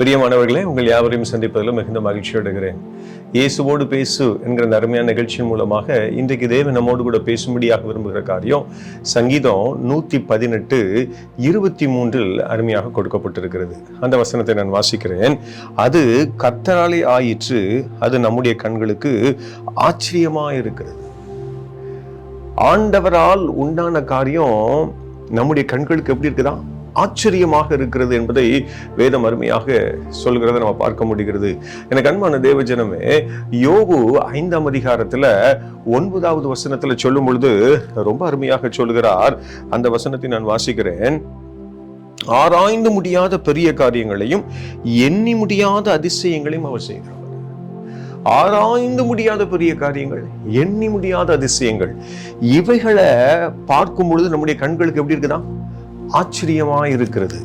பிரியமானவர்களே உங்கள் யாவரையும் சந்திப்பதிலும் மிகுந்த மகிழ்ச்சி அடைகிறேன். இயேசுவோடு பேசு என்கிற அந்த அருமையான நிகழ்ச்சியின் மூலமாக இன்றைக்கு தேவன் நம்மோடு கூட பேசும்படியாக விரும்புகிற காரியம் சங்கீதம் நூற்றி பதினெட்டு இருபத்தி மூன்றில் அருமையாக கொடுக்கப்பட்டிருக்கிறது. அந்த வசனத்தை நான் வாசிக்கிறேன். அது கத்தராலே ஆயிற்று அது நம்முடைய கண்களுக்கு ஆச்சரியமாக இருக்கிறது ஆண்டவரால் உண்டான காரியம் நம்முடைய கண்களுக்கு எப்படி இருக்குதா? ஆச்சரியமாக இருக்கிறது என்பதை வேதம் அருமையாக சொல்கிறத நம்ம பார்க்க முடிகிறது. எனக்கு அன்பான தேவஜனமே யோகு ஐந்தாம் அதிகாரத்துல ஒன்பதாவது வசனத்துல சொல்லும் பொழுது ரொம்ப அருமையாக சொல்கிறார். அந்த வசனத்தை நான் வாசிக்கிறேன். ஆராய்ந்து முடியாத பெரிய காரியங்களையும் எண்ணி முடியாத அதிசயங்களையும் அவர் செய்கிறார் ஆராய்ந்து முடியாத பெரிய காரியங்கள் எண்ணி முடியாத அதிசயங்கள் இவைகளை பார்க்கும் பொழுது நம்முடைய கண்களுக்கு எப்படி இருக்குதா? ஆச்சரியமா இருக்கிறது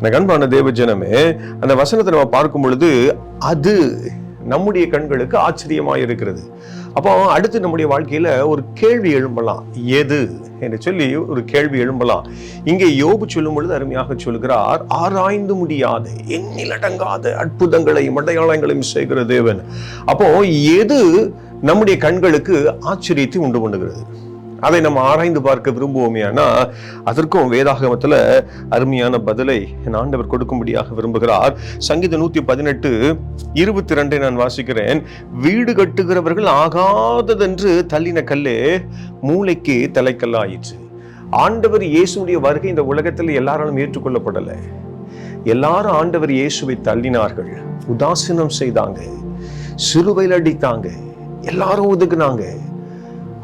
எனக்கு அன்பான தேவஜனமே அந்த வசனத்தை நம்ம பார்க்கும் பொழுது அது நம்முடைய கண்களுக்கு ஆச்சரியமாக இருக்கிறது அப்போ அடுத்து நம்முடைய வாழ்க்கையில் ஒரு கேள்வி எழும்பலாம். எது? என்று சொல்லி ஒரு கேள்வி எழும்பலாம். இங்கே யோபு சொல்லும் பொழுது அருமையாக சொல்கிறார் ஆராய்ந்து முடியாத எண்ணிலடங்காத அற்புதங்களையும் அடையாளங்களையும் செய்கிற தேவன். அப்போ எது நம்முடைய கண்களுக்கு ஆச்சரியத்தை உண்டு பண்ணுகிறது? அதை நம்ம ஆராய்ந்து பார்க்க விரும்புவோமே ஆனால் அதற்கும் வேதாகமத்துல அருமையான பதிலை என் ஆண்டவர் கொடுக்கும்படியாக விரும்புகிறார். சங்கீத நூத்தி பதினெட்டு இருபத்தி ரெண்டை நான் வாசிக்கிறேன். வீடு கட்டுகிறவர்கள் ஆகாததென்று தள்ளின கல்லே மூளைக்கு தலைக்கல்லாயிற்று ஆண்டவர் இயேசுடைய வருகை இந்த உலகத்தில் எல்லாராலும் ஏற்றுக்கொள்ளப்படலை. எல்லாரும் ஆண்டவர் இயேசுவை தள்ளினார்கள். உதாசீனம் செய்தாங்க. சிறுவையில் அடித்தாங்க. எல்லாரும் ஒதுக்குனாங்க.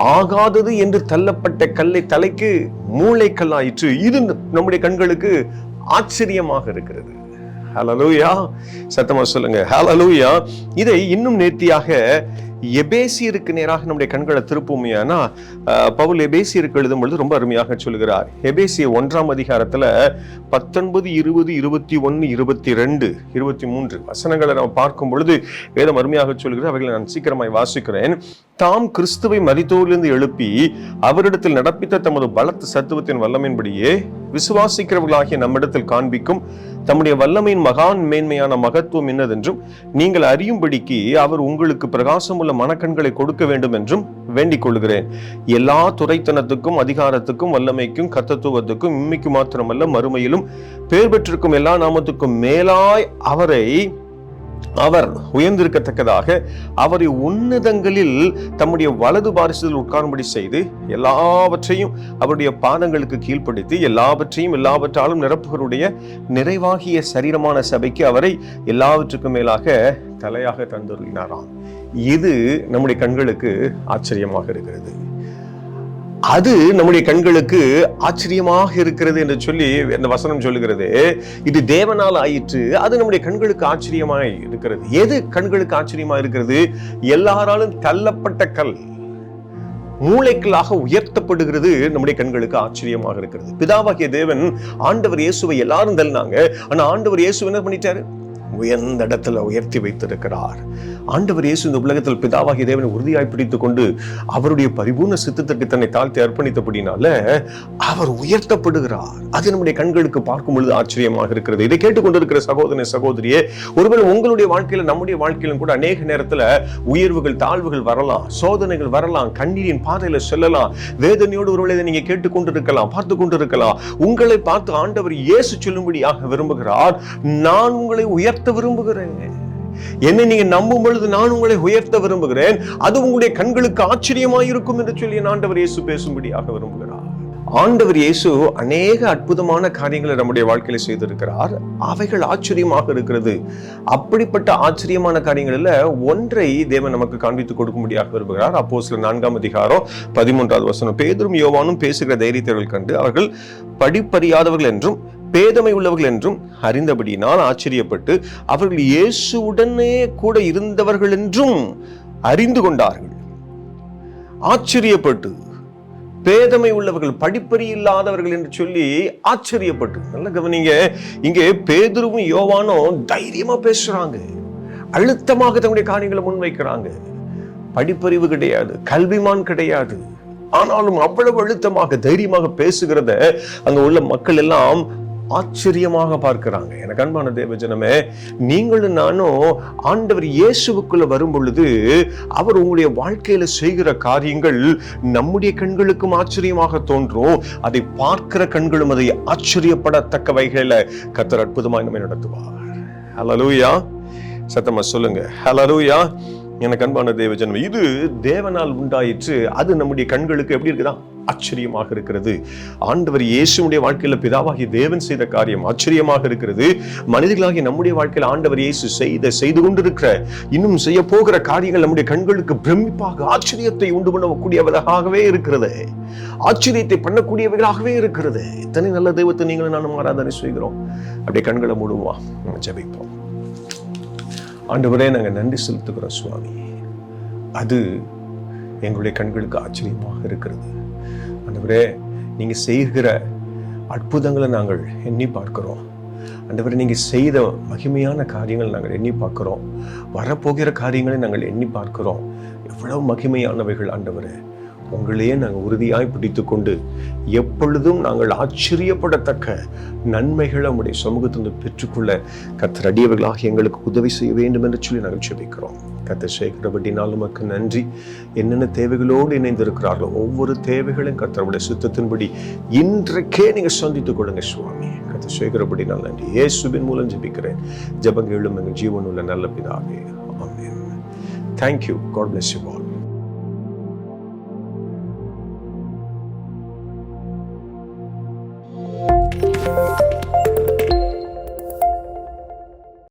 ஆகாதது என்று தள்ளப்பட்ட கல்லை தலைக்கு மூளைக்கல்லாயிற்று. இது நம்முடைய கண்களுக்கு ஆச்சரியமாக இருக்கிறது. ஹலலூயா சத்தமா சொல்லுங்க. ஹலலூயா இதை இன்னும் நேர்த்தியாக எபேசியருக்கு நேராக நம்முடைய கண்களை திருப்புமையானா பவுல் எபேசியருக்கு எழுதும் பொழுது ரொம்ப அருமையாக சொல்கிறார் எபேசிய ஒன்றாம் அதிகாரத்தில் பத்தொன்பது இருபது இருபத்தி ஒன்னு இருபத்தி ரெண்டு இருபத்தி மூன்று வசனங்களை நம்ம பார்க்கும் பொழுது வேதம் அருமையாக சொல்கிறது அவைகளை நான் சீக்கிரமாய் வாசிக்கிறேன். தாம் கிறிஸ்துவை மதித்தோரிலிருந்து எழுப்பி அவரிடத்தில் நடப்பித்த தமது பலத்த சத்துவத்தின் வல்லமையின்படியே விசுவாசிக்கிறவர்களாகிய நம்மிடத்தில் காண்பிக்கும் தம்முடைய வல்லமையின் மகான் மேன்மையான மகத்துவம் என்னதென்றும் நீங்கள் அறியும்படிக்கு அவர் உங்களுக்கு பிரகாசமுள்ள மனக்கண்களை கொடுக்க வேண்டும் என்றும் வேண்டிக் கொள்கிறேன் எல்லா துறைத்தனத்துக்கும் அதிகாரத்துக்கும் வல்லமைக்கும் கத்தத்துவத்துக்கும் இம்மைக்கு மாத்திரமல்ல மறுமையிலும் பேர் பெற்றிருக்கும் எல்லா நாமத்துக்கும் மேலாய் அவரை அவர் உயர்ந்திருக்கத்தக்கதாக அவரை உன்னதங்களில் தம்முடைய வலது பாரிசத்தில் உட்காரும்படி செய்து எல்லாவற்றையும் அவருடைய பாதங்களுக்கு கீழ்ப்படுத்தி எல்லாவற்றையும் எல்லாவற்றாலும் நிரப்புகளுடைய நிறைவாகிய சரீரமான சபைக்கு அவரை எல்லாவற்றுக்கும் மேலாக தலையாக தந்துள்ளினாராம் இது நம்முடைய கண்களுக்கு ஆச்சரியமாக இருக்கிறது. அது நம்முடைய கண்களுக்கு ஆச்சரியமாக இருக்கிறது என்று சொல்லி அந்த வசனம் சொல்லுகிறது. இது தேவனால் ஆயிற்று அது நம்முடைய கண்களுக்கு ஆச்சரியமாக இருக்கிறது. எது கண்களுக்கு ஆச்சரியமா இருக்கிறது? எல்லாராலும் தள்ளப்பட்ட கல் மூளைக்களாக உயர்த்தப்படுகிறது நம்முடைய கண்களுக்கு ஆச்சரியமாக இருக்கிறது. பிதாவாகிய தேவன் ஆண்டவர் இயேசுவை எல்லாரும் தள்ளினாங்க. ஆனா ஆண்டவர் இயேசு என்ன பண்ணிட்டாரு? உயர்ந்த இடத்துல உயர்த்தி வைத்திருக்கிறார். ஆண்டவர் இயேசு இந்த உலகத்தில் பிதாவாகிய தேவனை உறுதியாய் பிடித்து கொண்டு அவருடைய பரிபூர்ண சித்தத்திற்கு தன்னை தாழ்த்தி அர்ப்பணித்தபடினால அவர் உயர்த்தப்படுகிறார். அது நம்முடைய கண்களுக்கு பார்க்கும் பொழுது ஆச்சரியமாக இருக்கிறது. இதை கேட்டுக்கொண்டிருக்கிற சகோதர சகோதரியே ஒருவேளை உங்களுடைய வாழ்க்கையில நம்முடைய வாழ்க்கையிலும் கூட அநேக நேரத்துல உயர்வுகள் தாழ்வுகள் வரலாம் சோதனைகள் வரலாம் கண்ணீரின் பாதையில செல்லலாம் வேதனையோடு ஒருவேளை இதை நீங்க கேட்டுக்கொண்டிருக்கலாம் பார்த்து கொண்டிருக்கலாம் உங்களை பார்த்து ஆண்டவர் இயேசு சொல்லும்படியாக விரும்புகிறார். நான் உங்களை உயர்த்த விரும்புகிறேன். என்னை நீங்க நம்பும் பொழுது நான் உங்களை உயர்த்த விரும்புகிறேன். அது உங்களுடைய கண்களுக்கு ஆச்சரியமாய் இருக்கும் என்று சொல்லி ஆண்டவர் இயேசு பேசும்படியாக விரும்புகிறார். ஆண்டவர் இயேசு அநேக அற்புதமான காரியங்களை நம்முடைய வாழ்க்கையில செய்திருக்கிறார். அவைகள் ஆச்சரியமாக இருக்கிறது. அப்படிப்பட்ட ஆச்சரியமான காரியங்களில் ஒன்றை தேவன் நமக்கு காண்பித்து கொடுக்கும்படியாக விரும்புகிறார். அப்போ சில நான்காம் அதிகாரம் பதிமூன்றாவது வசனம். பேதரும் யோவானும் பேசுகிற தைரியத்தவர்கள் கண்டு அவர்கள் படிப்பறியாதவர்கள் என்றும் பேதமை உள்ளவர்கள் என்றும் அறிந்தபடியினால் ஆச்சரியப்பட்டு அவர்கள் இயேசுவுடனே கூட இருந்தவர்கள் என்றும் அறிந்து கொண்டார்கள். ஆச்சரியப்பட்டு பேதமை உள்ளவர்கள் படிப்பறி இல்லாதவர்கள் என்று சொல்லி ஆச்சரியப்பட்டு. நல்ல கவனிங்க இங்கே பேதுருவும் யோவானும் தைரியமா பேசுறாங்க. அழுத்தமாக தன்னுடைய காரியங்களை முன்வைக்கிறாங்க. படிப்பறிவு கிடையாது கல்விமான் கிடையாது. ஆனாலும் அவ்வளவு அழுத்தமாக தைரியமாக பேசுகிறத அங்க உள்ள மக்கள் எல்லாம் ஆச்சரியமாக பார்க்கிறாங்க. எனக்கு அன்பான தேவஜனமே நீங்களும் நானும் ஆண்டவர் இயேசுவுக்குள்ள வரும் பொழுது அவர் உங்களுடைய வாழ்க்கையில செய்கிற காரியங்கள் நம்முடைய கண்களுக்கும் ஆச்சரியமாக தோன்றும். அதை பார்க்கிற கண்களும் அதை ஆச்சரியப்படத்தக்க வகையில கத்தர் அற்புதமாக நம்மை நடத்துவார். ஹலலூயா சத்தமா சொல்லுங்க. ஹலலூயா எனக்கு அன்பான தேவஜனம் இது தேவனால் உண்டாயிற்று. அது நம்முடைய கண்களுக்கு எப்படி இருக்குதா? ஆச்சரியமாக இருக்கிறது. ஆண்டவர் இயேசுடைய வாழ்க்கையில பிதாவாகி தேவன் செய்த காரியம் ஆச்சரியமாக இருக்கிறது. மனிதர்களாகி நம்முடைய வாழ்க்கையில் ஆண்டவர் இயேசு செய்த செய்து கொண்டிருக்கிற இன்னும் செய்ய போகிற காரியங்கள் நம்முடைய கண்களுக்கு பிரமிப்பாக ஆச்சரியத்தை உண்டு பண்ணக்கூடியவதாகவே இருக்கிறது. ஆச்சரியத்தை பண்ணக்கூடியவர்களாகவே இருக்கிறது. இத்தனை நல்ல தெய்வத்தை நீங்களும் நானும் ஆராதனை செய்கிறோம். அப்படியே கண்களை மூடுவா நம்ம ஆண்டவரே நாங்கள் நன்றி செலுத்துகிறோம் சுவாமி. அது எங்களுடைய கண்களுக்கு ஆச்சரியமாக இருக்கிறது. ஆண்டவரே நீங்கள் செய்கிற அற்புதங்களை நாங்கள் எண்ணி பார்க்கிறோம். ஆண்டவரே நீங்கள் செய்த மகிமையான காரியங்கள் நாங்கள் எண்ணி பார்க்குறோம். வரப்போகிற காரியங்களை நாங்கள் எண்ணி பார்க்கிறோம். எவ்வளவு மகிமையானவைகள் ஆண்டவரே. உங்களையே நாங்கள் உறுதியாய் பிடித்து கொண்டு எப்பொழுதும் நாங்கள் ஆச்சரியப்படத்தக்க நன்மைகளை நம்முடைய சமூகத்திலிருந்து பெற்றுக்கொள்ள கத்தர் அடியவர்களாக எங்களுக்கு உதவி செய்ய வேண்டும் என்று சொல்லி நாங்கள் செபிக்கிறோம் கத்தர் சேகரப்பட்டினால் உமக்கு நன்றி. என்னென்ன தேவைகளோடு இணைந்திருக்கிறார்களோ ஒவ்வொரு தேவைகளும் கத்தருடைய சித்தத்தின்படி இன்றைக்கே நீங்கள் சந்தித்துக் கொள்ளுங்க சுவாமி. கத்தர் சேகரப்பட்டினால் நன்றி. இயேசுவின் மூலம் ஜெபிக்கிறேன். எழும் எங்கள் ஜீவனுள்ள நல்ல பிதாவே. ஆமேன். Thank you God bless you all